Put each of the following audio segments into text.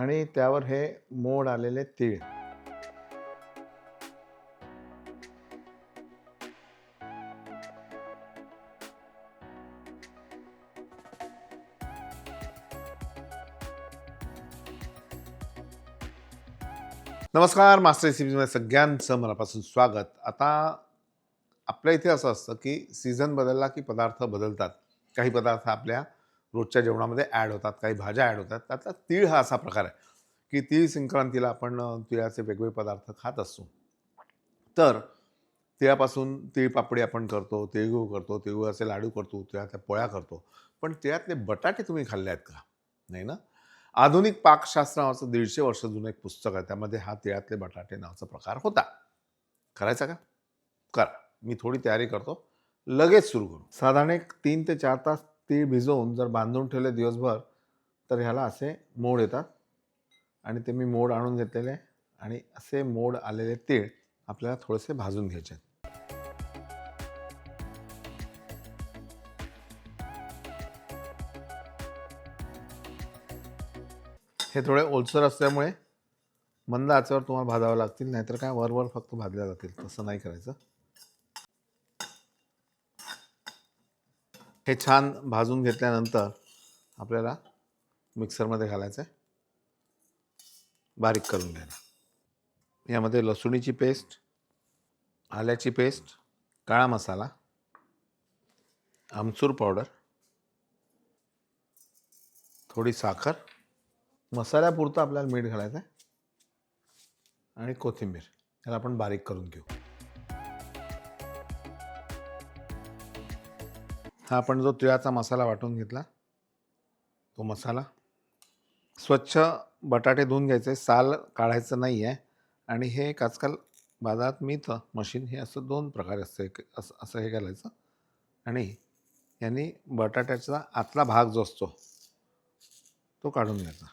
आणि त्यावर हे मोड आलेले तीळ. नमस्कार मास्टर रेसिपीमध्ये सगळ्यांचं मनापासून स्वागत. आता आपल्या इथे असं असतं की सीझन बदलला की पदार्थ बदलतात. काही पदार्थ आपल्या रोजच्या जेवणामध्ये ॲड होतात काही भाज्या ॲड होतात. त्यातला तीळ हा असा प्रकार आहे की तीळ संक्रांतीला आपण तिळाचे वेगवेगळे पदार्थ खात असतो तर तिळापासून तिळपापडी आपण करतो तिळगुळ करतो तिळगुळाचे लाडू करतो तिळाच्या पोळ्या करतो. पण तिळातले बटाटे तुम्ही खाल्ले आहेत का? नाही ना? आधुनिक पाकशास्त्र नावाचं दीडशे वर्ष जुनं एक पुस्तक आहे. त्यामध्ये हा तिळातले बटाटे नावाचा प्रकार होता. करायचा का? करा. मी थोडी तयारी करतो. लगेच सुरू करू. साधारण एक तीन ते चार तास तीळ भिजवून जर बांधून ठेवले दिवसभर तर ह्याला असे मोड येतात आणि ते मी मोड आणून घेतलेले आणि असे मोड आलेले तीळ आपल्याला थोडेसे भाजून घ्यायचे आहेत. हे थोडे ओलसर असल्यामुळे मंद आचेवर तुम्हाला भाजावं लागतील नाहीतर काय वरवर फक्त भाजल्या जातील तसं नाही करायचं हे छान भाजून घेतल्यानंतर आपल्याला मिक्सरमध्ये घालायचं आहे. बारीक करून घ्यायला. यामध्ये लसुणीची पेस्ट आल्याची पेस्ट काळा मसाला आमचूर पावडर थोडी साखर मसाल्यापुरतं आपल्याला मीठ घालायचं आहे आणि कोथिंबीर. याला आपण बारीक करून घेऊ. हा आपण जो तिळाचा मसाला वाटून घेतला तो मसाला स्वच्छ बटाटे धुवून घ्यायचे साल काढायचं नाही आहे आणि हे एक आजकाल बाजारात मिळतं मशीन हे असं दोन प्रकारे असतं एक असं असं हे घालायचं आणि यांनी बटाट्याचा आतला भाग जो असतो तो काढून घ्यायचा.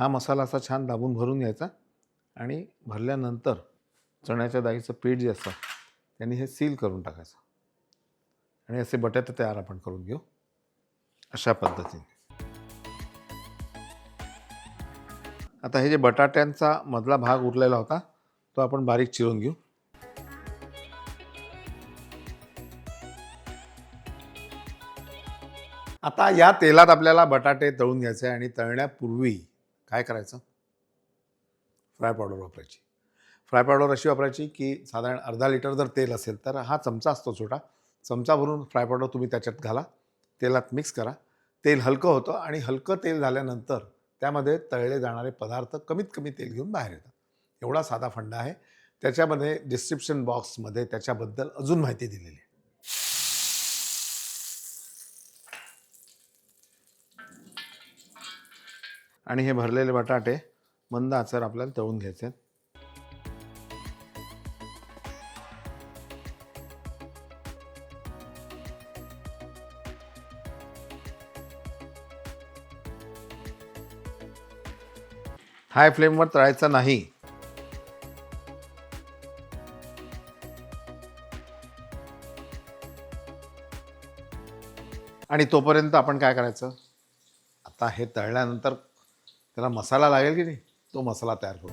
हा मसाला असा छान दाबून भरून घ्यायचा आणि भरल्यानंतर चण्याच्या डाळीचं पीठ जे असतं त्यांनी हे सील करून टाकायचं. आणि असे बटाटे तयार आपण करून घेऊ. अशा पद्धतीने. आता हे जे बटाट्यांचा मधला भाग उरलेला होता तो आपण बारीक चिरून घेऊ. आता या तेलात आपल्याला बटाटे तळून घ्यायचे आणि तळण्यापूर्वी काय करायचं? फ्राय पावडर वापरायची. फ्राय पावडर अशी वापरायची की साधारण अर्धा लिटर जर तेल असेल तर हा चमचा असतो छोटा. चमचा भरून फ्राय पावडर तुम्ही त्याच्यात घाला. तेलात मिक्स करा. तेल हलकं होतं आणि हलकं तेल झाल्यानंतर त्यामध्ये तळले जाणारे पदार्थ कमीत कमी तेल घेऊन बाहेर येतात. एवढा साधा फंडा आहे. त्याच्यामध्ये डिस्क्रिप्शन बॉक्समध्ये त्याच्याबद्दल अजून माहिती दिलेली आहे. आणि हे भरलेले बटाटे मंद आचर आपल्याला तळून घ्यायचे आहेत. हाय फ्लेमवर तळायचं नाही आणि तोपर्यंत आपण काय करायचं आता हे तळल्यानंतर त्याला मसाला लागेल की नाही? तो मसाला तयार करू.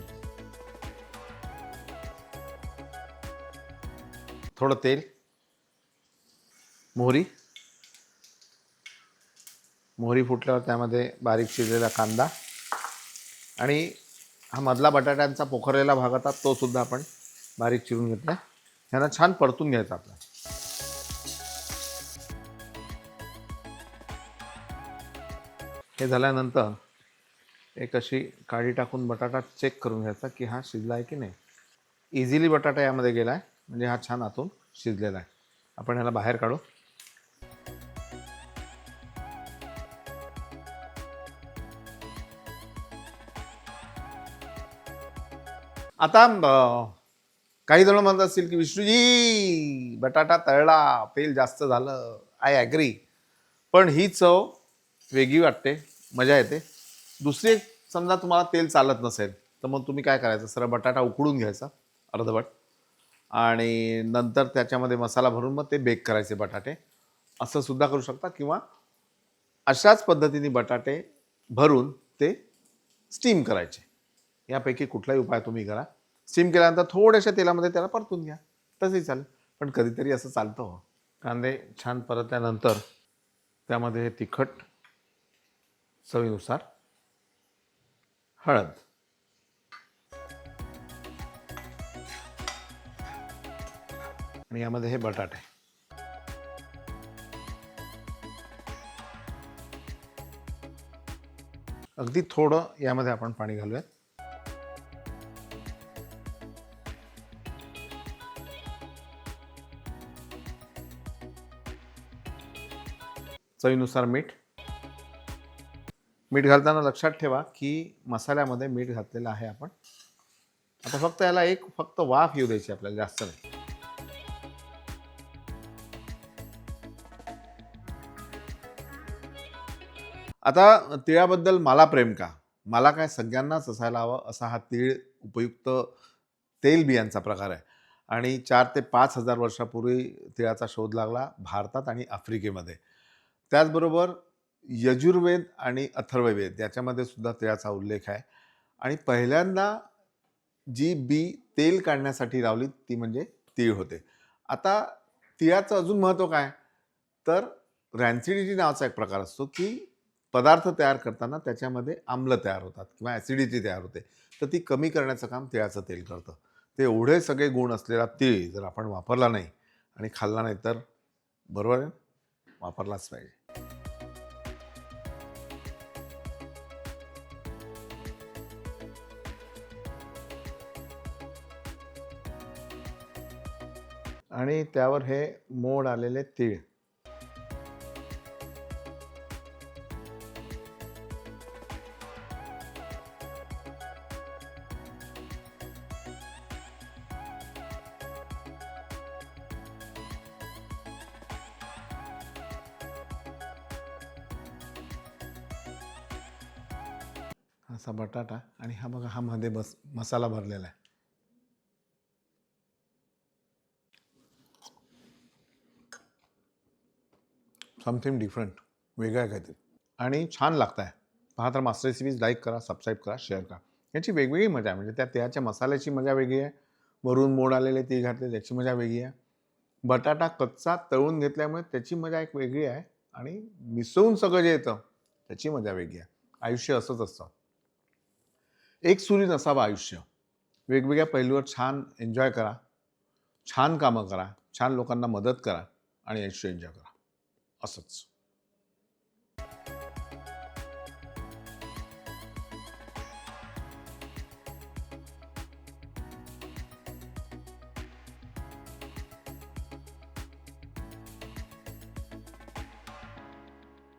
थोडं तेल मोहरी. मोहरी फुटल्यावर त्यामध्ये बारीक चिरलेला कांदा आणि हा मधला बटाट्यांचा पोखरलेला भाग होता तो सुद्धा आपण बारीक चिरून घेतला ह्यांना छान परतून घ्यायचा आपला. हे झाल्यानंतर एक अशी काळी टाकून बटाटा चेक करून घ्यायचा की हा शिजला आहे की नाही. इझिली बटाटा यामध्ये गेला आहे म्हणजे हा छान आतून शिजलेला आहे. आपण ह्याला बाहेर काढू. आता काही जण म्हणत असतील की विष्णूजी बटाटा तळला तेल जास्त झालं. आय ॲग्री पण ही चव वेगळी वाटते मजा येते. दुसरी एक समजा तुम्हाला तेल चालत नसेल तर मग तुम्ही काय करायचं? सरळ बटाटा उकडून घ्यायचा अर्धवट. आणि नंतर त्याच्यामध्ये मसाला भरून मग ते बेक करायचे बटाटे. असं सुद्धा करू शकता किंवा अशाच पद्धतीने बटाटे भरून ते स्टीम करायचे. यापैकी कुठलाही उपाय तुम्ही करा. स्टीम केल्यानंतर थोड्याशा तेलामध्ये त्याला परतून घ्या. तसंही चालेल. पण कधीतरी असं चालतं हो. कांदे छान परतल्यानंतर त्यामध्ये तिखट चवीनुसार हळद. आणि यामध्ये हे बटाटे. अगदी थोडं यामध्ये आपण पाणी घालूयात. चवीनुसार मीठ. मीठ घालताना लक्षात ठेवा की मसाल्यामध्ये मीठ घातलेलं आहे आपण. आता फक्त याला एक फक्त वाफ येऊ द्यायची आपल्याला जास्त नाही. आता तिळाबद्दल मला प्रेम का? मला काय सगळ्यांनाच असायला हवं असा हा तीळ उपयुक्त तेल बियांचा प्रकार आहे. आणि चार ते पाच हजार वर्षापूर्वी तिळाचा शोध लागला भारतात आणि आफ्रिकेमध्ये. त्याचबरोबर यजुर्वेद आणि अथर्ववेद याच्यामध्ये सुद्धा तिळाचा उल्लेख आहे. आणि पहिल्यांदा जी बी तेल काढण्यासाठी लावली ती म्हणजे तीळ होते. आता तिळाचं अजून महत्त्व काय? तर रॅन्सिडिटी नावाचा एक प्रकार असतो की पदार्थ तयार करताना त्याच्यामध्ये आम्ल तयार होतात किंवा ॲसिडिटी तयार होते. तर ती कमी करण्याचं काम तिळाचं तेल करतं. ते एवढे सगळे गुण असलेला तीळ जर आपण वापरला नाही आणि खाल्ला नाही तर बरोबर आहे? वापरलाच पाहिजे. आणि त्यावर हे मोड आलेले तीळ. असा बटाटा आणि हा बघा हा मध्ये बस मसाला भरलेला आहे. समथिंग डिफरंट वेगळं आहे काहीतरी. आणि छान लागतं आहे पहा तर मास्टर रेसिपीज लाईक करा सबस्क्राईब करा शेअर करा. याची वेगवेगळी मजा आहे. म्हणजे त्या तिळाच्या मसाल्याची मजा वेगळी आहे. वरून मोड आलेले ते घातले त्याची मजा वेगळी आहे. बटाटा कच्चा तळून घेतल्यामुळे त्याची मजा एक वेगळी आहे. आणि मिसळून सगळं जे येतं त्याची मजा वेगळी आहे. आयुष्य असंच असतं. एक सुरी नसावं आयुष्य. वेगवेगळ्या पैलूवर छान एन्जॉय करा. छान कामं करा. छान लोकांना मदत करा. आणि आयुष्य एन्जॉय करा. असंच